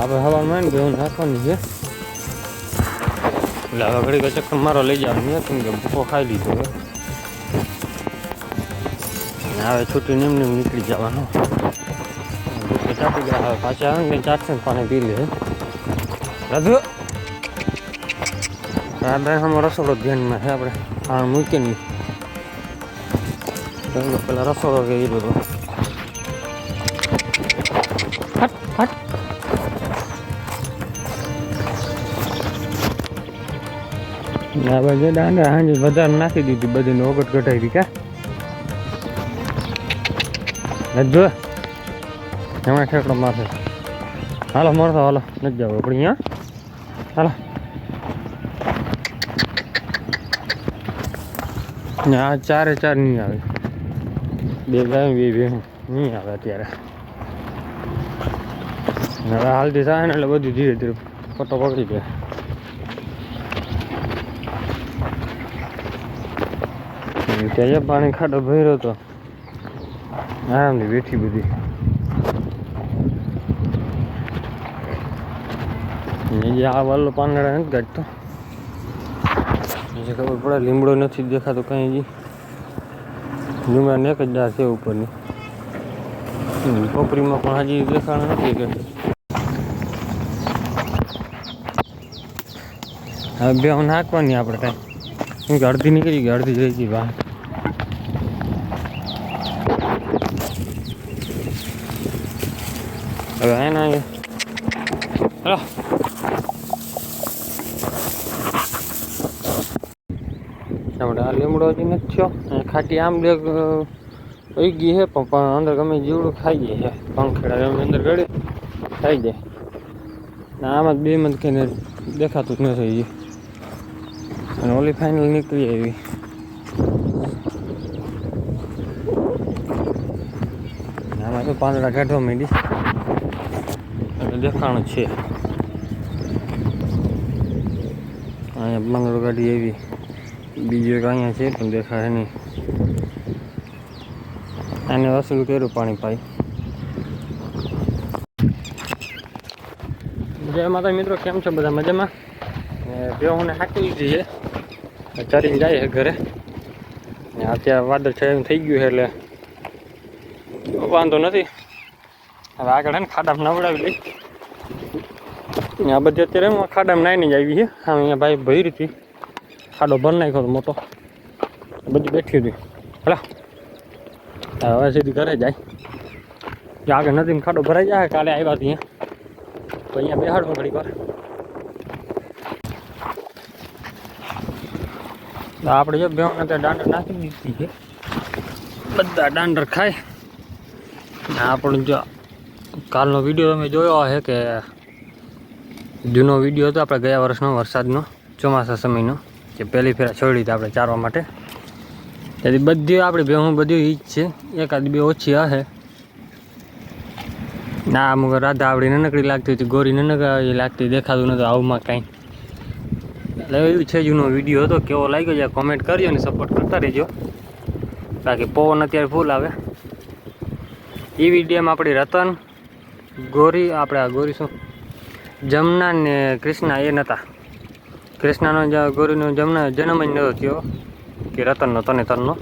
આપણે હવામાન બેવું નાખવાની છે. એટલે હવે ઘડી ચક્કર મારો લઈ જવાનું કેમ કે ભૂકો ખાઈ લીધો હવે હવે છૂટી નીમ નીમ પાછા ને પાણી પી લે. રાધુ! રાધા અમારો રસોડો ધ્યાનમાં છે આપણે. આ મૂકીએ નહીં પેલા રસોડો કે એ બધો. હટ હટ. ના બાજુ દાંડા હાંજે વધારે નાખી દીધી બધી ઓગટ ઘટાઈ દી કા? જો એમાં ઠેકડો મારશે હાલો મળતો હાલો. નથી જાવ આપણે અહીંયા. હાલો. ને આ ચારે ચાર નહીં આવે. બે ગાય, બે બે નહીં આવે અત્યારે. હાલતી થાય ને એટલે બધું ધીરે ધીરે પટ્ટો પકડી દે ત્યાં પાણી ખાડો ભર્યો હતો આરામથી બેઠી બધી. જે આ વાલો પાંદડા નથી કાઢતો. જે ખબર પડે, લીમડો નથી દેખાતો કઈ જી. લીમડા ને એક જ દાળ છે ઉપરની. પોપરીમાં પણ હજી દેખાણ નથી કે હવે બે નાખવાની આપણે કાંઈ. કેમ કે અડધી નીકળી ગઈ, અડધી રહી ગઈ બહાર. હવે એના હલો. આપણે આ લીમડો હજી નથી થયો. અને ખાટી આમ બે પડી ગઈ છે પણ અંદર ગમે જીવડું ખાઈ જાય છે. પંખેડા ગમે અંદર ગળે, ખાઈ જાય. ને આમાં બે મત કહીને દેખાતું જ નથી અને ઓલી ફાઇનલ નીકળી આવી. આમાં તો પાંદડા કાઢવા માંડી એટલે દેખાણું છે. અહીંયા પાંદડો કાઢી આવી. બીજું એક અહીંયા છે, પણ દેખાય નહીં. આને વસૂલ કર્યું પાણી પાઈ. જય માતા મિત્રો, કેમ છો બધા મજામાં? બેહુને હાકી લીધી છે. ચારી જાય છે ઘરે. અત્યારે વાદળ છાયું થઈ ગયું છે એટલે વાંધો નથી. હવે આગળ હે ને ખાડામાં નવડાવી લઈ આ બધી અત્યારે એમાં ખાડામાં નાઈને જ આવી છે. હા, અહીંયા ભાઈ ભરી હતી. ખાડો ભર નાખ્યો હતો મોટો. બધી બેઠી હતી. હલા. હવે સીધી ઘરે જાય. આગળ નદીમાં ખાડો ભરાઈ જાય, કાલે આવ્યા હતી તો અહીંયા બેહાડવા ઘડી વાર. આપણે જો બે દાંડર નાખી દીધી છે. બધા દાંડર ખાય. આપણો જો કાલનો વીડિયો તમે જોયો છે કે જૂનો વીડિયો હતો આપણે ગયા વર્ષનો વરસાદનો, ચોમાસા સમયનો. કે પહેલી ફેરા છોડી હતી આપણે ચારવા માટે. તેથી બધી આપણી ભેહું બધી એ જ છે. એકાદ બે ઓછી હશે ના અમુક રાધા આવડી નનકડી લાગતી હતી, ગોરી નનકડી લાગતી, દેખાતું નતું, આવુંમાં કાંઈ. એટલે એવું છે, જૂનો વીડિયો હતો, કેવો લાગ્યો છે કોમેન્ટ કરજો અને સપોર્ટ કરતા રહેજો. બાકી પવન અત્યારે ફૂલ આવે. એ વિડીયોમાં આપણી રતન, ગોરી, આપણે આ ગોરી શું? જમના ને કૃષ્ણા એ નહોતા કૃષ્ણાનો ગોરીનો જમના જન્મ જ નહોતો થયો, કે રતનનો, તને તનનો.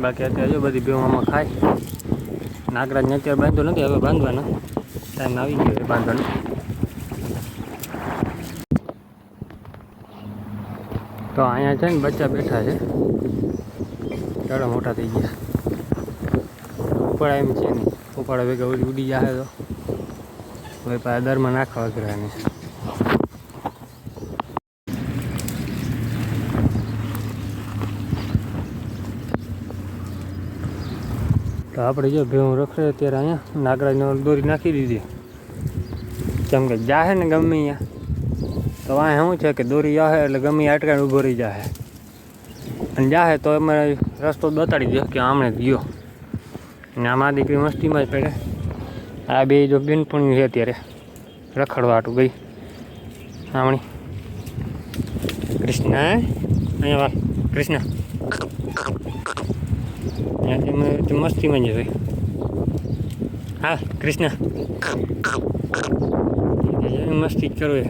બાકી અત્યારે જો બધી બેવામાં ખાય. નાગરાજને અત્યારે બાંધતો નથી, હવે બાંધવાના. ટાઈમ આવી ગયો બાંધવાનો. તો અહીંયા છે ને બચ્ચા બેઠા છે. ચાલો મોટા થઈ ગયા. ઉપાડા એમ છે નહીં. ઉપાડા ભેગા ઉડી જાય તો. હવે પાછા દરમાં નાખવા વગેરેની તો આપણે જો ભેહું રખડે ત્યારે અહીંયા નાગરાજનો દોરી નાખી દીધી. કેમ કે જાહે ને ગમે અહીંયા. તો આ શું છે કે દોરી જાહે એટલે ગમે અટકાઈને ઊભો રહી જાહે. અને જાહે તો અમે રસ્તો બતાડી દો કે આમણે ગયો. અને આમાં દીકરી મસ્તીમાં જ પડે. આ બે જો બેનપણી છે અત્યારે રખડવા હાટું ગઈ. આમણી. કૃષ્ણ અહીંયા કૃષ્ણ. તે મસ્તીમાં જ હોય હા કૃષ્ણ મસ્તી જ કરવી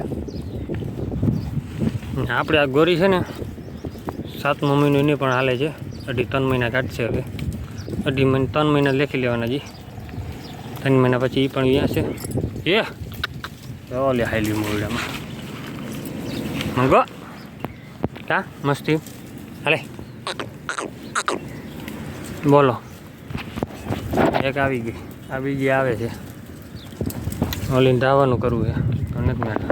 આપણે આ ગોરી છે ને સાતમો મહિનો એને પણ હાલે છે અઢી ત્રણ મહિના કાઢશે હવે અઢી મહિના ત્રણ મહિના લેખી લેવાના જી ત્રણ મહિના પછી એ પણ અહીંયા છે એ ઓલે હાઈલી મોરડામાં મંગો કા મસ્તી હાલે બોલો. એક આવી ગઈ. આ બીજી આવે છે. ઓલીને ધાવાનું કરવું છે. તો નથી મેળા.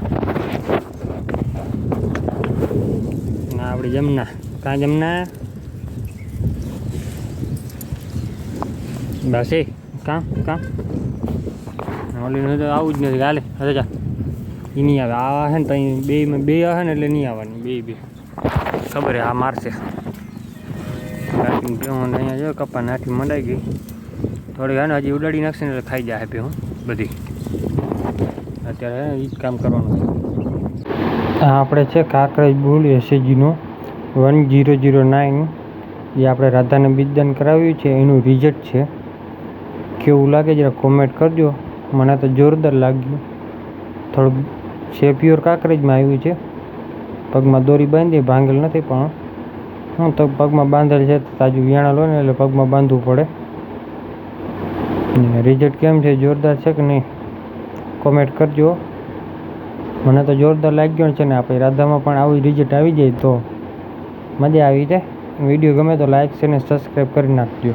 ના આપણી જમના. કાં જમના? બસ એ. કાં? કામ ઓલીને તો આવું જ નથી. હાલે હવે જા. એ નહીં આવે. આ છે ને ત્યાં બે બે આવે ને એટલે નહીં આવવાની. બે બે. ખબર આ મારશે. નાખીને ભેહું અહીંયા જો કપા નાખી મંડાઈ ગઈ. થોડી હા હજી ઉડાડી નાખશે ને એટલે ખાઈ જાય ભેહું બધી. અત્યારે એ જ કામ કરવાનું છે. આપણે છે કાંકરેજ બુલ એસએજીનો વન જીરો જીરો નાઇન. જે આપણે રાધાને બીજદાન કરાવ્યું છે, એનું રિઝલ્ટ છે. કેવું લાગે જરા કોમેન્ટ કરજો. મને તો જોરદાર લાગ્યું. થોડુંક છે પ્યોર કાંકરેજમાં આવ્યું છે. પગમાં દોરી બાંધી ભાંગેલ નથી પણ હું તો પગમાં બાંધેલ છે, તાજું વિયાણા લો ને એટલે પગમાં બાંધવું પડે. રિઝલ્ટ કેમ છે, જોરદાર છે કે નહીં? કોમેન્ટ કરજો. મને તો જોરદાર લાગ્યો છે ને આપણે રાધામાં પણ આવી રિઝલ્ટ આવી જાય તો મજા આવી જાય. વીડિયો ગમે તો લાઈક છે ને સબસ્ક્રાઈબ કરી નાખજો.